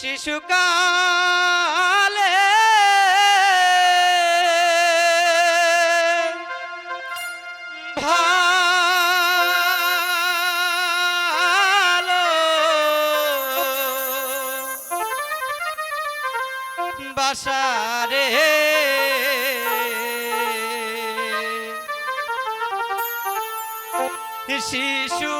শিশুকালে। ভালো বাসারে। শিশু